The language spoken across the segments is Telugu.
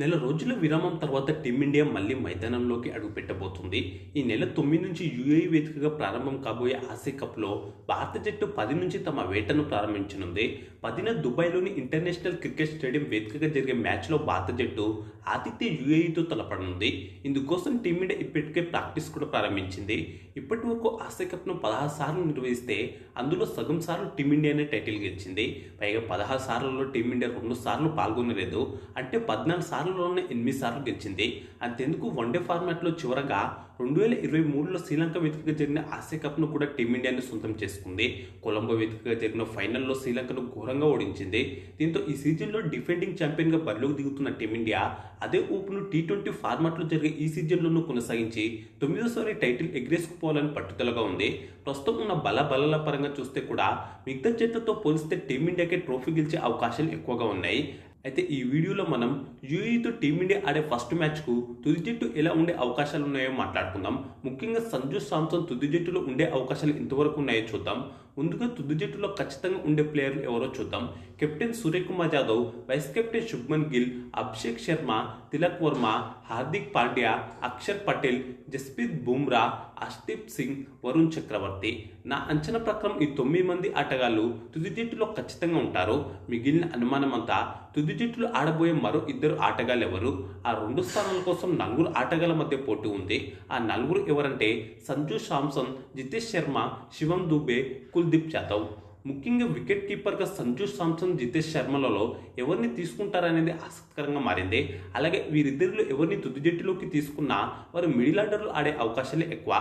నెల రోజుల విరామం తర్వాత టీమిండియా మళ్ళీ మైదానంలోకి అడుగుపెట్టబోతుంది. ఈ నెల తొమ్మిది నుంచి యుఏఈ వేదికగా ప్రారంభం కాబోయే ఆసియా కప్లో భారత జట్టు పది నుంచి తమ వేటను ప్రారంభించనుంది. పదిన దుబాయ్లోని ఇంటర్నేషనల్ క్రికెట్ స్టేడియం వేదికగా జరిగే మ్యాచ్లో భారత జట్టు ఆతిథ్య యుఏఈతో తలపడనుంది. ఇందుకోసం టీమిండియా ఇప్పటికే ప్రాక్టీస్ కూడా ప్రారంభించింది. ఇప్పటి వరకు ఆసియా కప్ను పదహారు సార్లు నిర్వహిస్తే అందులో సగం సార్లు టీమిండియానే టైటిల్ గెలిచింది. పైగా పదహారు సార్లలో టీమిండియా రెండు సార్లు పాల్గొనలేదు. అంటే పద్నాలుగు సార్లు ఎనిమిది సార్లు గెలిచింది. అంతెందుకు వన్డే ఫార్మాట్లో చివరగా రెండు వేల ఇరవై మూడులో శ్రీలంక వేదికగా జరిగిన ఆసియా కప్ను కూడా టీమిండియాని సొంతం చేసుకుంది. కొలంబో వేదికగా జరిగిన ఫైనల్లో శ్రీలంకను ఘోరంగా ఓడించింది. దీంతో ఈ సీజన్లో డిఫెండింగ్ ఛాంపియన్గా బరిలోకి దిగుతున్న టీమిండియా అదే ఊపును టీ ట్వంటీ ఫార్మాట్లో జరిగే ఈ సీజన్లోనూ కొనసాగించి తొమ్మిదోసారి టైటిల్ ఎగ్రేసుకుపోవాలని పట్టుదలగా ఉంది. ప్రస్తుతం ఉన్న బల బలల పరంగా చూస్తే కూడా మిగతా జట్లతో పోలిస్తే టీమిండియాకే ట్రోఫీ గెలిచే అవకాశాలు ఎక్కువగా ఉన్నాయి. అయితే ఈ వీడియోలో మనం యూఈతో టీమిండియా ఆడే ఫస్ట్ మ్యాచ్కు తుది జట్టు ఎలా ఉండే అవకాశాలు ఉన్నాయో మాట్లాడుకుందాం. ముఖ్యంగా సంజు సామ్సన్ తుది జట్టులో ఉండే అవకాశాలు ఎంతవరకు ఉన్నాయో చూద్దాం. ముందుగా తుది జట్టులో ఖచ్చితంగా ఉండే ప్లేయర్లు ఎవరో చూద్దాం. Captain Suryakumar Yadav vice captain Shubman Gill Abhishek Sharma Tilak Varma Hardik Pandya Axar Patel Jasprit Bumrah Arshdeep Singh Varun Chakravarthy. నా అంచనా ప్రకారం ఈ తొమ్మిది మంది ఆటగాళ్ళు తుది జట్టులో ఖచ్చితంగా ఉంటారు. మిగిలిన అనుమానం అంతా తుది జట్టులో ఆడబోయే మరో ఇద్దరు ఆటగాళ్ళు ఎవరు ఆ రెండు స్థానాల కోసం నలుగురు ఆటగాళ్ళ మధ్య పోటీ ఉంది. ఆ నలుగురు ఎవరంటే సంజు శాంసన్ జితేష్ శర్మ శివం దుబే కుల్ కుల్దీప్ యాదవ్ ముఖ్యంగా వికెట్ కీపర్గా సంజు సామ్సన్ జితేష్ శర్మలలో ఎవరిని తీసుకుంటారనేది ఆసక్తికరంగా మారింది. అలాగే వీరిద్దరిలో ఎవరిని తుది జట్టులోకి తీసుకున్నా వారు మిడిల్ ఆర్డర్లో ఆడే అవకాశాలే ఎక్కువ.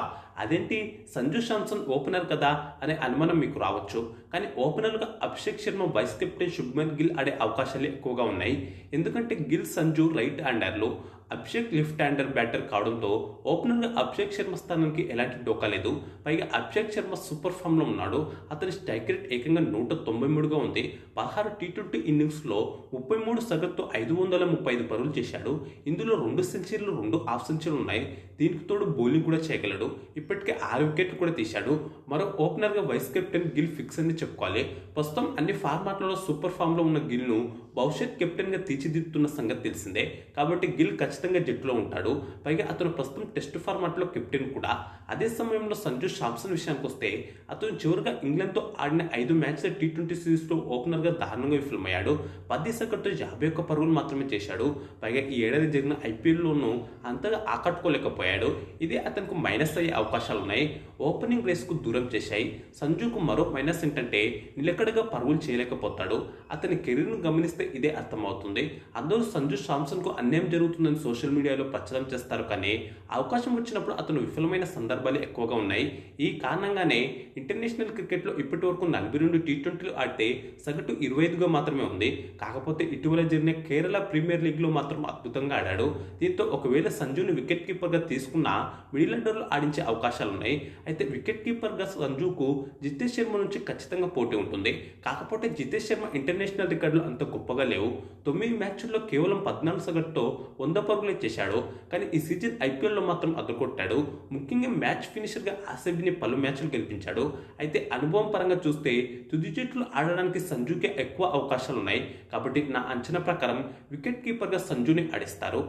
అదేంటి? సంజు శాంసన్ ఓపెనర్ కదా అనే అనుమానం మీకు రావచ్చు. కానీ ఓపెనర్గా అభిషేక్ శర్మ వైస్ కెప్టెన్ శుభ్మన్ గిల్ ఆడే అవకాశాలు ఎక్కువగా ఉన్నాయి. ఎందుకంటే గిల్ సంజు రైట్ హ్యాండర్లు అభిషేక్ లెఫ్ట్ హ్యాండర్ బ్యాటర్ కావడంతో ఓపెనర్గా అభిషేక్ శర్మ స్థానానికి ఎలాంటి డోకా లేదు. పైగా అభిషేక్ శర్మ సూపర్ ఫామ్లో ఉన్నాడు. అతని స్ట్రైక్ రేట్ ఏకంగా నూట తొంభై మూడుగా ఉంది. పదహారు టీ ట్వంటీ ఇన్నింగ్స్లో ముప్పై మూడు సగటుతో ఐదు వందల ముప్పై ఐదు పరుగులు చేశాడు. ఇందులో రెండు సెంచరీలు రెండు హాఫ్ సెంచరీలు ఉన్నాయి. దీనికి తోడు బౌలింగ్ కూడా చేయగలడు. ఇప్పటికే ఆరు వికెట్లు కూడా తీశాడు. మరో ఓపెనర్గా వైస్ కెప్టెన్ గిల్ ఫిక్స్ అని చెప్పుకోవాలి. ప్రస్తుతం అన్ని ఫార్మాట్లలో సూపర్ ఫామ్లో ఉన్న గిల్ను భవిష్యత్ కెప్టెన్గా తీర్చిదిద్దుతున్న సంగతి తెలిసిందే. కాబట్టి గిల్ ఖచ్చితంగా ఖచ్చితంగా జట్టులో ఉంటాడు. పైగా అతను ప్రస్తుతం టెస్ట్ ఫార్మాట్లో కెప్టెన్ కూడా. అదే సమయంలో సంజు శాంసన్ విషయానికి వస్తే అతను చివరిగా ఇంగ్లాండ్తో ఆడిన ఐదు మ్యాచ్ల టీ ట్వంటీ సిరీస్లో ఓపెనర్గా దారుణంగా విఫలమయ్యాడు. పది సెకండ్తో యాభై ఒక్క పరుగులు మాత్రమే చేశాడు. పైగా ఈ ఏడాది జరిగిన ఐపీఎల్లోనూ అంతగా ఆకట్టుకోలేకపోయాడు. ఇది అతనికి మైనస్ అయ్యే అవకాశాలు ఉన్నాయి ఓపెనింగ్ రేస్కు దూరం చేశాయి. సంజుకు మరో మైనస్ ఏంటంటే నిలకడగా పరుగులు చేయలేకపోతాడు. అతని కెరీర్ను గమనిస్తే ఇదే అర్థమవుతుంది. అందరూ సంజు శాంసన్కు అన్యాయం జరుగుతుందని సోషల్ మీడియాలో ప్రచారం చేస్తారు. కానీ అవకాశం వచ్చినప్పుడు అతను విఫలమైన సందర్భాలు ఎక్కువగా ఉన్నాయి. ఈ కారణంగానే ఇంటర్నేషనల్ క్రికెట్లో ఇప్పటి వరకు నలభై రెండు టీ ట్వంటీలు ఆడితే సగటు ఇరవై ఐదుగా మాత్రమే ఉంది. కాకపోతే ఇటీవల జరిగిన కేరళ ప్రీమియర్ లీగ్లో మాత్రం అద్భుతంగా ఆడాడు. దీంతో ఒకవేళ సంజుని వికెట్ కీపర్గా తీసుకున్నా మిడిల్ ఆడించే అవకాశాలు ఉన్నాయి అయితే వికెట్ కీపర్గా సంజుకు జితేష్ శర్మ నుంచి ఖచ్చితంగా పోటీ ఉంటుంది. కాకపోతే జితేష్ శర్మ ఇంటర్నేషనల్ రికార్డులు అంత గొప్పగా లేవు. తొమ్మిది మ్యాచ్ల్లో కేవలం పద్నాలుగు సగటుతో వంద పరుగులే చేశాడు. కానీ ఈ సీజన్ ఐపీఎల్లో మాత్రం అదరగొట్టాడు. ముఖ్యంగా మ్యాచ్ ఫినిషర్గా ఆర్సీబీని పలు మ్యాచ్లు గెలిపించాడు. అయితే అనుభవం పరంగా చూస్తే తుది జట్లు ఆడడానికి సంజుకే ఎక్కువ అవకాశాలు ఉన్నాయి కాబట్టి నా అంచనా ప్రకారం వికెట్ కీపర్గా సంజుని ఆడిస్తారు.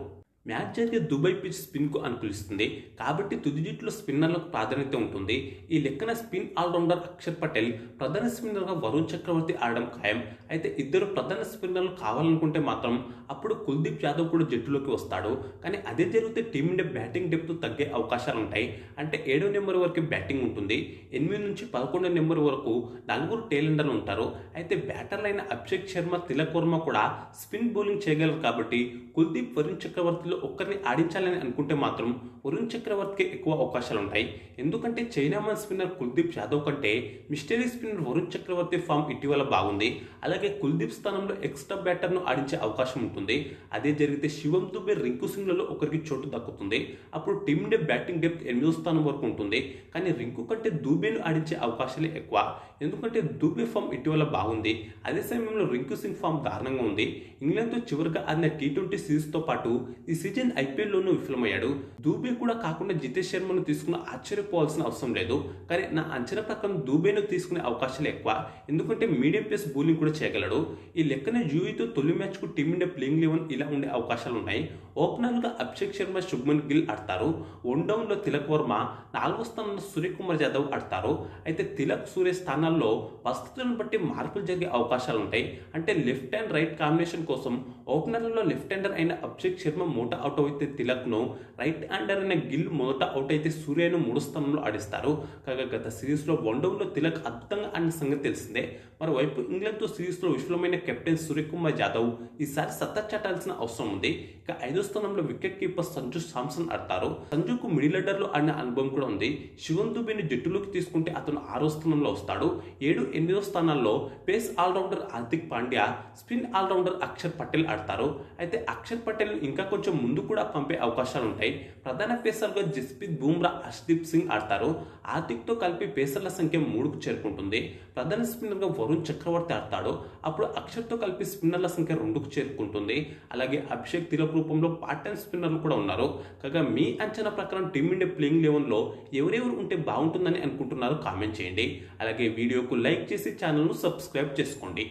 మ్యాచ్ జరిగే దుబాయ్ పిచ్ స్పిన్కు అనుకూలిస్తుంది. కాబట్టి తుది జట్టులో స్పిన్నర్లకు ప్రాధాన్యత ఉంటుంది. ఈ లెక్కన స్పిన్ ఆల్రౌండర్ అక్షర్ పటేల్ ప్రధాన స్పిన్నర్గా వరుణ్ చక్రవర్తి ఆడడం ఖాయం. అయితే ఇద్దరు ప్రధాన స్పిన్నర్లు కావాలనుకుంటే మాత్రం అప్పుడు కుల్దీప్ యాదవ్ కూడా జట్టులోకి వస్తాడు. కానీ అదే జరిగితే టీమిండియా బ్యాటింగ్ డెప్త్ తగ్గే అవకాశాలు ఉంటాయి. అంటే ఏడో నెంబర్ వరకు బ్యాటింగ్ ఉంటుంది. ఎనిమిది నుంచి పదకొండో నెంబర్ వరకు నలుగురు టేలెండర్లు ఉంటారు. అయితే బ్యాటర్లైన అభిషేక్ శర్మ తిలక్ వర్మ కూడా స్పిన్ బౌలింగ్ చేయగలరు కాబట్టి కుల్దీప్ వరుణ్ చక్రవర్తిలో ఒక్కరిని ఆడించాలని అనుకుంటే మాత్రం వరుణ్ చక్రవర్తికి ఎక్కువ అవకాశాలు ఉంటాయి ఎందుకంటే చైనామన్ స్పిన్నర్ కుల్దీప్ యాదవ్ కంటే mystery spinner Varun Chakravarthy form ఇటీవల బాగుంది. అలాగే కుల్దీప్ స్థానంలో ఎక్స్ట్రా బ్యాటర్ను ఆడించే అవకాశం ఉంటుంది. అదే జరిగితే శివం దుబే రింకు సింగ్లలో ఒకరికి చోటు దక్కుతుంది. అప్పుడు టీమిండియా బ్యాటింగ్ డెప్త్ ఎనిమిదో స్థానం వరకు ఉంటుంది. కానీ రింకు కంటే దూబేను ఆడించే అవకాశాలే ఎక్కువ. ఎందుకంటే దూబే ఫామ్ ఇటీవల బాగుంది. అదే సమయంలో రింకు సింగ్ ఫామ్ దారుణంగా ఉంది. ఇంగ్లాండ్తో చివరిగా ఆడిన టీ ట్వంటీ సిరీస్తో పాటు ఈ సీజన్ ఐపీఎల్లోనూ విఫలమయ్యాడు. దూబే కూడా కాకుండా జితేష్ శర్మను తీసుకున్న ఆశ్చర్యపోవాల్సిన అవసరం లేదు. కానీ నా అంచనా ప్రకారం దూబేను తీసుకునే అవకాశాలు ఎక్కువ. ఎందుకంటే మీడియం పేస్ బౌలింగ్ కూడా చేయగలడు. ఈ లెక్కన యూఈతో తొలి మ్యాచ్కు టీమిండియా ప్లేయింగ్ లెవెన్ ఇలా ఉండే అవకాశాలు ఉన్నాయి ఓపెనర్గా అభిషేక్ శర్మ శుభ్మన్ గిల్ ఆడతారు. వన్ డౌన్లో తిలక్ వర్మ నాలుగో స్థానంలో సూర్యకుమార్ యాదవ్ ఆడతారు. అయితే తిలక్ సూర్య స్థానాల్లో పరిస్థితులను బట్టి మార్పులు జరిగే అవకాశాలు ఉంటాయి అంటే లెఫ్ట్ అండ్ రైట్ కాంబినేషన్ కోసం ఓపెనర్లలో లెఫ్ట్ హ్యాండర్ అయిన అభిషేక్ శర్మ మొదట అవుట్ అయితే తిలక్ను. రైట్ హ్యాండర్ అయిన గిల్ మొదట అవుట్ అయితే సూర్యను మూడు స్థానంలో ఆడిస్తారు. కాగా గత సిరీస్లో వన్ డౌన్లో తిలక్ అద్భుతంగా ఆడిన సంగతి తెలిసిందే. మరోవైపు ఇంగ్లాండ్తో సిరీస్లో విఫలమైన కెప్టెన్ సూర్యకుమార్ యాదవ్ ఈసారి సత్తా చాటాల్సిన అవసరం ఉంది. ఇక ఐదో స్థానంలో వికెట్ కీపర్ సంజు సామ్సన్ ఆడతారు. సంజుకు మిడిల్ ఆర్డర్లో ఆడిన అనుభవం కూడా ఉంది. శివన్ దుబేని జట్టులోకి తీసుకుంటే అతను ఆరో స్థానంలో వస్తాడు. ఏడు ఎనిమిదో స్థానాల్లో pace allrounder Hardik Pandya spin allrounder Axar Patel ఆడతారు. అయితే అక్షర్ పటేల్ ఇంకా కొంచెం ముందు కూడా పంపే అవకాశాలు ఉంటాయి. ప్రధాన పేసర్గా జస్ప్రీత్ బూమ్రా హర్షదీప్ సింగ్ ఆడతారు. హార్దిక్తో కలిపి పేసర్ల సంఖ్య మూడుకు చేరుకుంటుంది. ప్రధాన స్పిన్నర్గా వరుణ్ చక్రవర్తి ఆడతాడో అప్పుడు అక్షర్తో కలిపి స్పిన్నర్ల సంఖ్య రెండుకు చేరుకుంటుంది. అలాగే అభిషేక్ తిలక్ రూపంలో పార్ట్ టైం స్పిన్నర్లు కూడా ఉన్నారు. కాగా మీ అంచనా ప్రకారం టీమిండియా ప్లేయింగ్ లెవెన్లో ఎవరెవరు ఉంటే బాగుంటుందని అనుకుంటున్నారో కామెంట్ చేయండి. అలాగే వీడియోకు లైక్ చేసి ఛానల్ను సబ్స్క్రైబ్ చేసుకోండి.